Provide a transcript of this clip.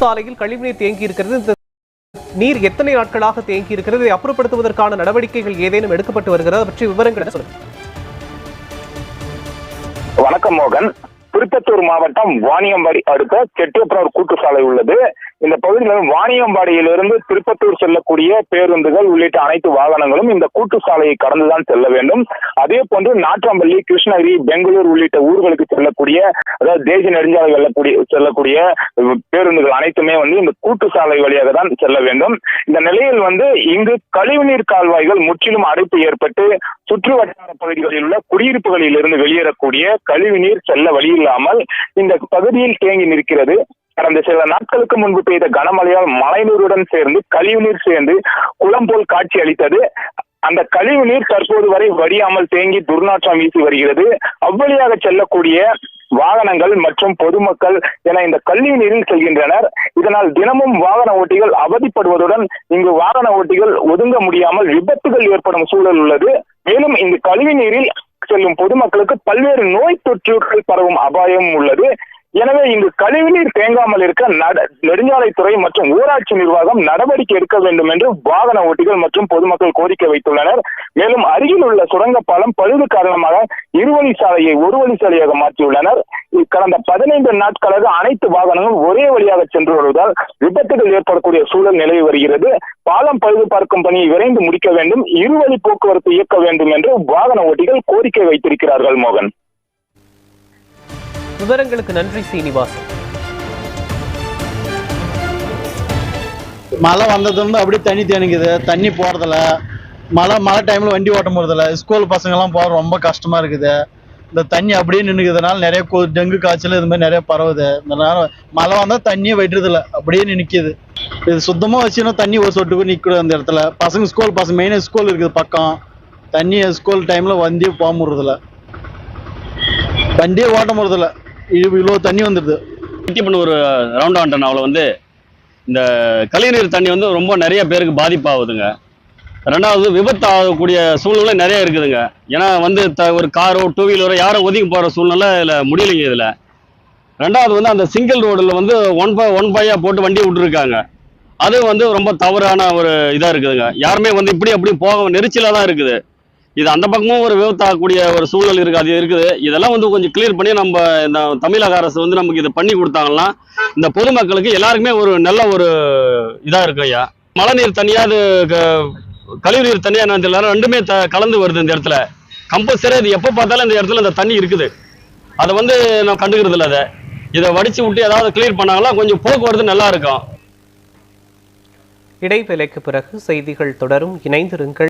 சாலையில் கழிவுநீர் தேங்கி இருக்கிறது இந்த நீர் எத்தனை நாட்களாக தேங்கி இருக்கிறது இதை அப்புறப்படுத்துவதற்கான நடவடிக்கைகள் ஏதேனும் எடுக்கப்பட்டு வருகிறது? பற்றி விவரங்கள் வணக்கம் மோகன். திருப்பத்தூர் மாவட்டம் வாணியம்பாடி அடுத்த செட்டியப்பனூர் கூட்டுச்சாலை உள்ளது. இந்த பகுதியில் வாணியம்பாடியிலிருந்து திருப்பத்தூர் செல்லக்கூடிய பேருந்துகள் உள்ளிட்ட அனைத்து வாகனங்களும் இந்த கூட்டுச்சாலையை கடந்துதான் செல்ல வேண்டும். அதே போன்று நாற்றம்பள்ளி கிருஷ்ணகிரி பெங்களூர் உள்ளிட்ட ஊர்களுக்கு செல்லக்கூடிய அதாவது தேசிய நெடுஞ்சாலை வெல்லக்கூடிய செல்லக்கூடிய பேருந்துகள் அனைத்துமே வந்து இந்த கூட்டுச்சாலை வழியாக தான் செல்ல வேண்டும். இந்த நிலையில் வந்து இங்கு கழிவுநீர் கால்வாய்கள் முற்றிலும் அடைப்பு ஏற்பட்டு சுற்று வட்டார பகுதிகளில் உள்ள குடியிருப்புகளில் இருந்து வெளியேறக்கூடிய கழிவுநீர் செல்ல வழி இல்லாமல் இந்த பகுதியில் தேங்கி நிற்கிறது. கடந்த சில நாட்களுக்கு முன்பு பெய்த கனமழையால் மழைநீருடன் சேர்ந்து கழிவுநீர் சேர்ந்து குளம் போல் காட்சி அளித்தது. அந்த கழிவு நீர் தற்போது வரை வடியாமல் தேங்கி துர்நாற்றம் வீசி வருகிறது. அவ்வழியாக செல்லக்கூடிய வாகனங்கள் மற்றும் பொதுமக்கள் என இந்த கழிவு நீரில் செல்கின்றனர். இதனால் தினமும் வாகன ஓட்டிகள் அவதிப்படுவதுடன் இங்கு வாகன ஓட்டிகள் ஒதுங்க முடியாமல் விபத்துகள் ஏற்படும் சூழல் உள்ளது. மேலும் இந்த கழிவு நீரில் செல்லும் பொதுமக்களுக்கு பல்வேறு நோய் தொற்றுகள் பரவும் அபாயம் உள்ளது. எனவே இங்கு கழிவுநீர் தேங்காமல் இருக்க நட- நெடுஞ்சாலைத்துறை மற்றும் ஊராட்சி நிர்வாகம் நடவடிக்கை எடுக்க வேண்டும் என்று வாகன ஓட்டிகள் மற்றும் பொதுமக்கள் கோரிக்கை வைத்துள்ளனர். மேலும் அருகில் உள்ள சுரங்கப்பாலம் பழுது காரணமாக இருவழி சாலையை ஒரு வழி சாலையாக மாற்றியுள்ளனர். கடந்த பதினைந்து நாட்களாக அனைத்து வாகனங்களும் ஒரே வழியாக சென்று வருவதால் விபத்துகள் ஏற்படக்கூடிய சூழல் நிலவி வருகிறது. பாலம் பழுது பார்க்கும் பணியை விரைந்து முடிக்க வேண்டும். இருவழி போக்குவரத்து இயக்க வேண்டும் என்று வாகன ஓட்டிகள் கோரிக்கை வைத்திருக்கிறார்கள் மோகன். விவரங்களுக்கு நன்றி சீனிவாசன். மழை வந்ததுலேருந்து அப்படியே தண்ணி தேனிக்குது தண்ணி போகிறதில்ல மழை மழை டைமில் வண்டி ஓட்ட முடியறதில்ல. ஸ்கூல் பசங்கெல்லாம் போக ரொம்ப கஷ்டமாக இருக்குது. இந்த தண்ணி அப்படியே நின்றுக்கிறதுனால நிறைய கொ டெங்கு காய்ச்சல் இது மாதிரி நிறைய பரவுது. இந்த நேரம் மழை வந்தால் தண்ணியே வெட்டுறதில்ல அப்படியே நிற்கிது இது சுத்தமாக வச்சுன்னா தண்ணி ஒரு சொட்டுக்கு கூட அந்த இடத்துல. பசங்க ஸ்கூல் பசங்க மெயினாக ஸ்கூல் இருக்குது பக்கம். தண்ணி ஸ்கூல் டைமில் வண்டியே போக முடியறதில்ல. வண்டியே ஓட்ட முடியறதில்ல. இவ்வளோ தண்ணி வந்துடுது ஒரு ரவுண்ட் அவளை வந்து இந்த கழிவுநீர் தண்ணி வந்து ரொம்ப நிறைய பேருக்கு பாதிப்பாகுதுங்க. ரெண்டாவது விபத்து ஆகக்கூடிய சூழ்நிலை நிறைய இருக்குதுங்க. ஏன்னா வந்து த ஒரு காரோ டூ வீலரோ யாரோ ஒதுங்கி போகிற சூழ்நிலை இதில் முடியலைங்க இதில். ரெண்டாவது வந்து அந்த சிங்கிள் ரோடில் வந்து ஒன் பை ஒன் பையாக போட்டு வண்டி விட்டுருக்காங்க. அது வந்து ரொம்ப தவறான ஒரு இதாக இருக்குதுங்க. யாருமே வந்து இப்படி அப்படி போக நெரிச்சலாக தான் இருக்குது. இது அந்த பக்கமும் ஒரு விபத்தாகக்கூடிய ஒரு சூழல் இருக்குது அது இருக்குது. இதெல்லாம் வந்து கொஞ்சம் கிளியர் பண்ணி நம்ம இந்த தமிழக அரசு வந்து நமக்கு இதை பண்ணி கொடுத்தாங்கன்னா இந்த பொதுமக்களுக்கு எல்லாருக்குமே ஒரு நல்ல ஒரு இதாக இருக்கு ஐயா. மழைநீர் தனியாக அது கழிவு நீர் தனியாக நான் தெரியல ரெண்டுமே த கலந்து வருது இந்த இடத்துல. கம்பல்சரி அது எப்போ பார்த்தாலும் இந்த இடத்துல இந்த தண்ணி இருக்குது. அதை வந்து நான் கண்டுக்கிறது இல்லை அதை. இதை வடித்து விட்டு ஏதாவது கிளியர் பண்ணாங்கன்னா கொஞ்சம் போக்குவரத்து நல்லா இருக்கும். இடைவேளைக்கு பிறகு செய்திகள் தொடரும். இணைந்திருங்கள்.